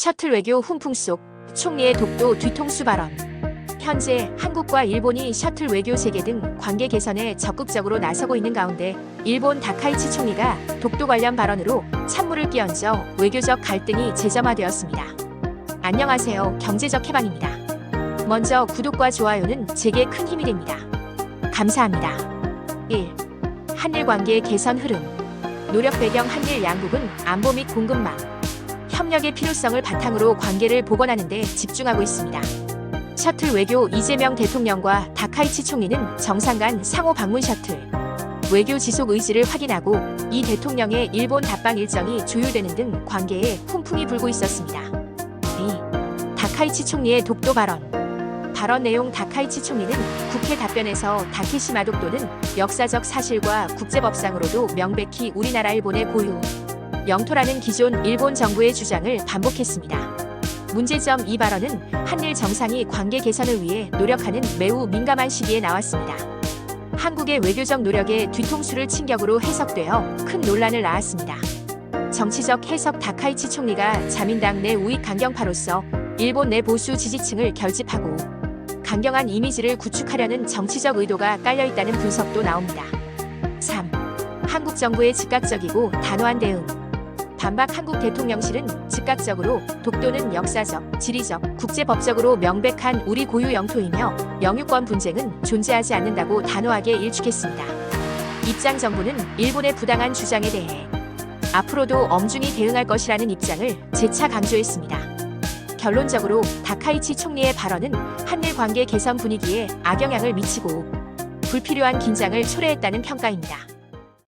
셔틀 외교 훈풍 속 총리의 독도 뒤통수 발언. 현재 한국과 일본이 셔틀 외교 재개 등 관계 개선에 적극적으로 나서고 있는 가운데 일본 다카이치 총리가 독도 관련 발언으로 찬물을 끼얹어 외교적 갈등이 재점화되었습니다. 안녕하세요. 경제적 해방입니다. 먼저 구독과 좋아요는 제게 큰 힘이 됩니다. 감사합니다. 1. 한일 관계 개선 흐름. 노력 배경 한일 양국은 안보 및 공급망, 협력의 필요성을 바탕으로 관계를 복원하는 데 집중하고 있습니다. 셔틀 외교 이재명 대통령과 다카이치 총리는 정상 간 상호 방문 셔틀 외교 지속 의지를 확인하고 이 대통령의 일본 답방 일정이 조율되는 등 관계에 훈풍이 불고 있었습니다. 2. 다카이치 총리의 독도 발언 발언 내용 다카이치 총리는 국회 답변에서 다케시마 독도는 역사적 사실과 국제법상으로도 명백히 우리나라 일본의 고유 영토라는 기존 일본 정부의 주장을 반복했습니다. 문제점 이 발언은 한일 정상이 관계 개선을 위해 노력하는 매우 민감한 시기에 나왔습니다. 한국의 외교적 노력에 뒤통수를 친 격으로 해석되어 큰 논란을 낳았습니다. 정치적 해석 다카이치 총리가 자민당 내 우익 강경파로서 일본 내 보수 지지층을 결집하고 강경한 이미지를 구축하려는 정치적 의도가 깔려 있다는 분석도 나옵니다. 3. 한국 정부의 즉각적이고 단호한 대응. 반박 한국 대통령실은 즉각적으로 독도는 역사적, 지리적, 국제법적으로 명백한 우리 고유 영토이며 영유권 분쟁은 존재하지 않는다고 단호하게 일축했습니다. 입장 정부는 일본의 부당한 주장에 대해 앞으로도 엄중히 대응할 것이라는 입장을 재차 강조했습니다. 결론적으로 다카이치 총리의 발언은 한일 관계 개선 분위기에 악영향을 미치고 불필요한 긴장을 초래했다는 평가입니다.